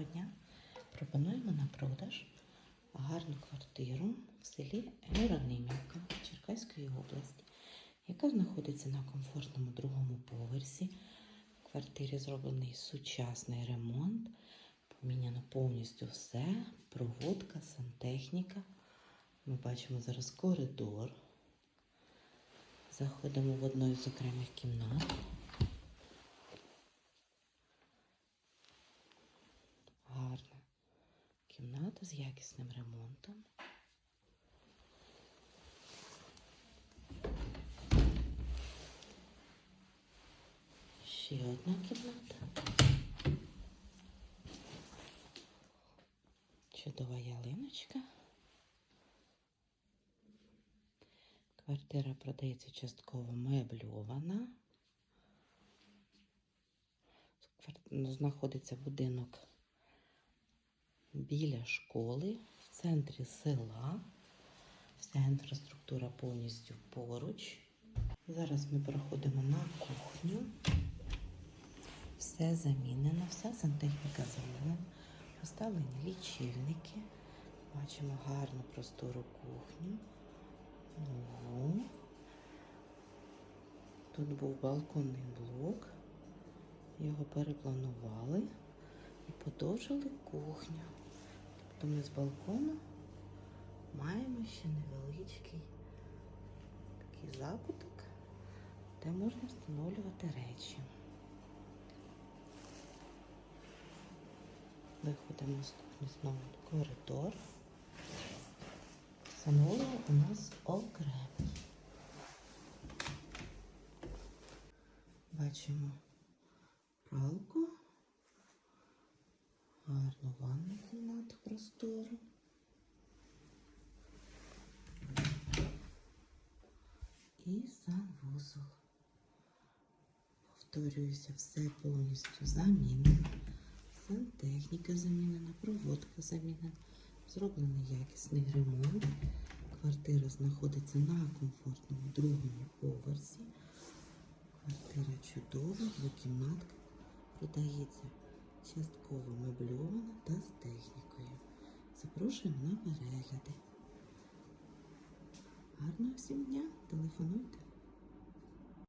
Доброго дня. Пропонуємо на продаж гарну квартиру в селі Геронимівка Черкаської області, яка знаходиться на комфортному другому поверсі. В квартирі зроблений сучасний ремонт, поміняно повністю все, проводка, сантехніка. Ми бачимо зараз коридор. Заходимо в одну з окремих кімнат. Кімната з якісним ремонтом. Ще одна кімната. Чудова ялиночка. Квартира продається частково мебльована. Знаходиться будинок біля школи, в центрі села. Вся інфраструктура повністю поруч. Зараз ми проходимо на кухню. Все замінено, вся сантехніка замінена. Поставлені лічильники. Бачимо гарну простору кухню. Нову. Тут був балконний блок. Його перепланували і подовжили кухню. Тобто ми з балкону маємо ще невеличкий такий закуток, де можна встановлювати речі. Виходимо з кухні знову в коридор. Санвузол у нас окремий. Бачимо пралку, гарну ванну кімнату простору. І санвузол. Повторююся, все повністю замінено. Сантехніка замінена, проводка замінена. Зроблений якісний ремонт. Квартира знаходиться на комфортному другому поверсі. Квартира чудова, двокімнатка. Продається частково мебльована та з технікою. Запрошуємо на перегляди. Гарного всім дня! Телефонуйте.